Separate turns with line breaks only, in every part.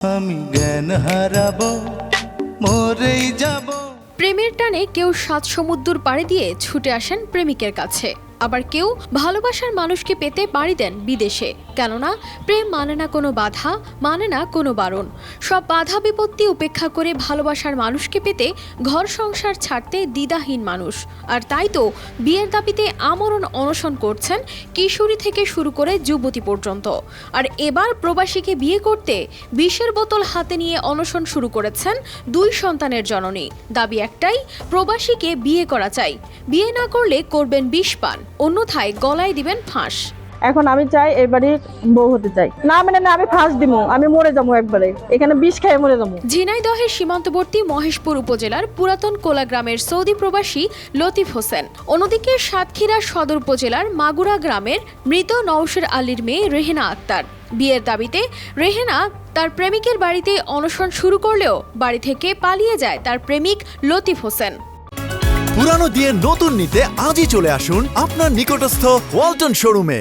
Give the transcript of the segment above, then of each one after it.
আমি জ্ঞান হারাবো, মরেই যাব।
প্রেমের টানে কেউ সাত সমুদ্র পাড়ে দিয়ে ছুটে আসেন প্রেমিকের কাছে। আবার কেউ ভালোবাসার মানুষকে পেতে পাড়ি দেন বিদেশে। কেননা প্রেম মানে না কোনো বাধা মানে না কোনো বারণ। সব বাধা বিপত্তি উপেক্ষা করে ভালোবাসার মানুষকে পেতে ঘর সংসার ছাড়তে দ্বিধাহীন মানুষ। আর তাই তো বিয়ের দাবিতে আমরণ অনশন করছেন কিশোরী থেকে শুরু করে যুবতী পর্যন্ত। আর এবার প্রবাসীকে বিয়ে করতে বিষের বোতল হাতে নিয়ে অনশন শুরু করেছেন দুই সন্তানের জননী। দাবি একটাই, প্রবাসীকে বিয়ে করা চাই। বিয়ে না করলে করবেন বিষ পান। অন্যথায় গলায় দিবেন ফাঁস।
এখন আমি চাই এই বাড়ির বউ হতে চাই। না মানে না আমি ফাঁস দিব আমি মরে যাব একবারে। এখানে বিষ খেয়ে মরে যাব
ঝিনাইদহের সীমান্তবর্তী মহেশপুর উপজেলার পুরাতন কোলা গ্রামের সৌদি প্রবাসী লতিফ হোসেন। অন্যদিকে সাতক্ষীরা সদর উপজেলার মাগুরা গ্রামের মৃত নওশের আলীর মেয়ে রেহেনা আক্তার। বিয়ের দাবিতে রেহেনা তার প্রেমিকের বাড়িতে অনশন শুরু করলেও বাড়ি থেকে পালিয়ে যায় তার প্রেমিক লতিফ হোসেন।
পুরানো দিয়ে নতুন নিতে আজই চলে আসুন আপনার নিকটস্থ ওয়ালটন শোরুমে।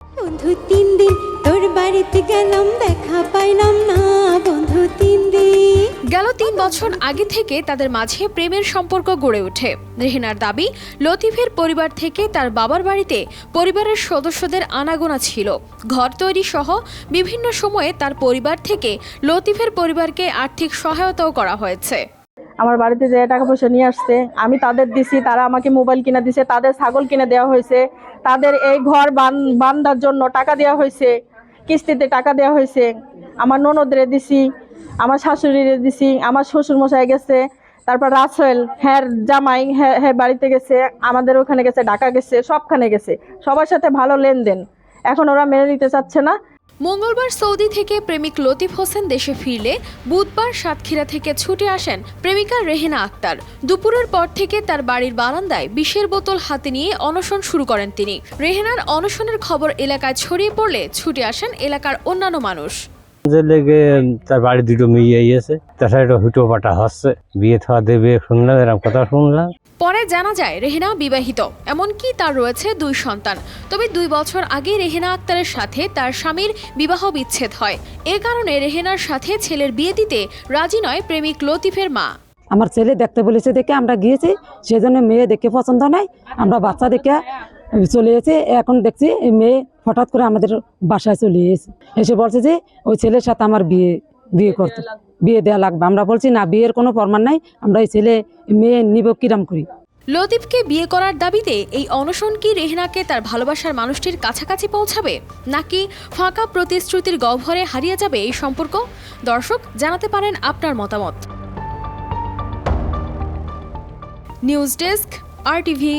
বন্ধু তিন দিন তোর বাড়িতে গেলাম দেখা পাইলাম না। বন্ধু তিন দিন।
গেল তিন বছর আগে থেকে তাদের মাঝে প্রেমের সম্পর্ক গড়ে ওঠে। রেহেনার দাবি লতিফের পরিবার থেকে তার বাবার বাড়িতে পরিবারের সদস্যদের আনাগোনা ছিল। ঘর তৈরি সহ বিভিন্ন সময়ে তার পরিবার থেকে লতিফের পরিবারকে আর্থিক সহায়তাও করা হয়েছে।
আমার বাড়িতে যে টাকা পয়সা নিয়ে আসছে, আমি তাদের দিছি, তারা আমাকে মোবাইল কিনে দিছে, তাদের ছাগল কিনে দেওয়া হয়েছে, তাদের এই ঘর বান- বান্ধার জন্য টাকা দেওয়া হয়েছে, কিস্তিতে টাকা দেওয়া হয়েছে। আমার ননদরে দিছি, আমার শাশুড়িরে দিছি, আমার শ্বশুর মশাই গেছে, তারপর রাসেল, হ্যার জামাই হ্যাঁ হ্যাঁ বাড়িতে গেছে, আমাদের ওখানে গেছে, ঢাকা গেছে, সবখানে গেছে। সবার সাথে ভালো লেনদেন। এখন ওরা মেনে নিতে চাচ্ছে না
মঙ্গলবার সৌদি থেকে প্রেমিক লতিফ হোসেন দেশে ফিরলে বুধবার সাতক্ষীরা থেকে ছুটে আসেন প্রেমিকা রেহেনা আক্তার। দুপুরের পর থেকে তার বাড়ির বারান্দায় বিষের বোতল হাতে নিয়ে অনশন শুরু করেন তিনি। রেহেনার অনশনের খবর এলাকায় ছড়িয়ে পড়লে ছুটে আসেন এলাকার অন্যান্য মানুষ।
যে লেগে তার বাড়ি দুটো মেয়ে তার সাথে হুটো পাটা হচ্ছে। বিয়ে থাওয়া দেবে শুনলাম এরকম কথা শুনলাম।
পরে জানা যায় রেহেনা বিবাহিত এমনকি তার রয়েছে দুই সন্তান। তবে দুই বছর আগে রেহেনা আক্তারের সাথে তার স্বামীর বিবাহ বিচ্ছেদ হয়। এ কারণে রেহেনার সাথে ছেলের বিয়ে দিতে রাজি নয় প্রেমিক লতিফের মা।
আমার ছেলে দেখতে বলেছে দেখে আমরা গিয়েছি সেজন্য মেয়ে দেখে পছন্দ নাই আমরা বাচ্চা দেখে চলে এসেছি এখন দেখছি মেয়ে হঠাৎ করে আমাদের বাসায় চলে এসেছে এসে বলছে যে ওই ছেলের সাথে আমার বিয়ে বিয়ে করতে। বিয়ে দেওয়া লাগবে। আমরা বলছি না বিয়ের কোনো প্রমাণ নাই। আমরা এই ছেলে মেয়ে নিব কিরাম করি?
লতিফকে বিয়ে করার দাবিতে এই অনশন কি রেহেনাকে তার ভালোবাসার মানুষটির কাছাকাছি পৌঁছাবে? নাকি ফাঁকা প্রতিশ্রুতির গহ্বরে হারিয়ে যাবে এই সম্পর্ক? দর্শক জানাতে পারেন আপনার মতামত। নিউজ ডেস্ক আর টিভি।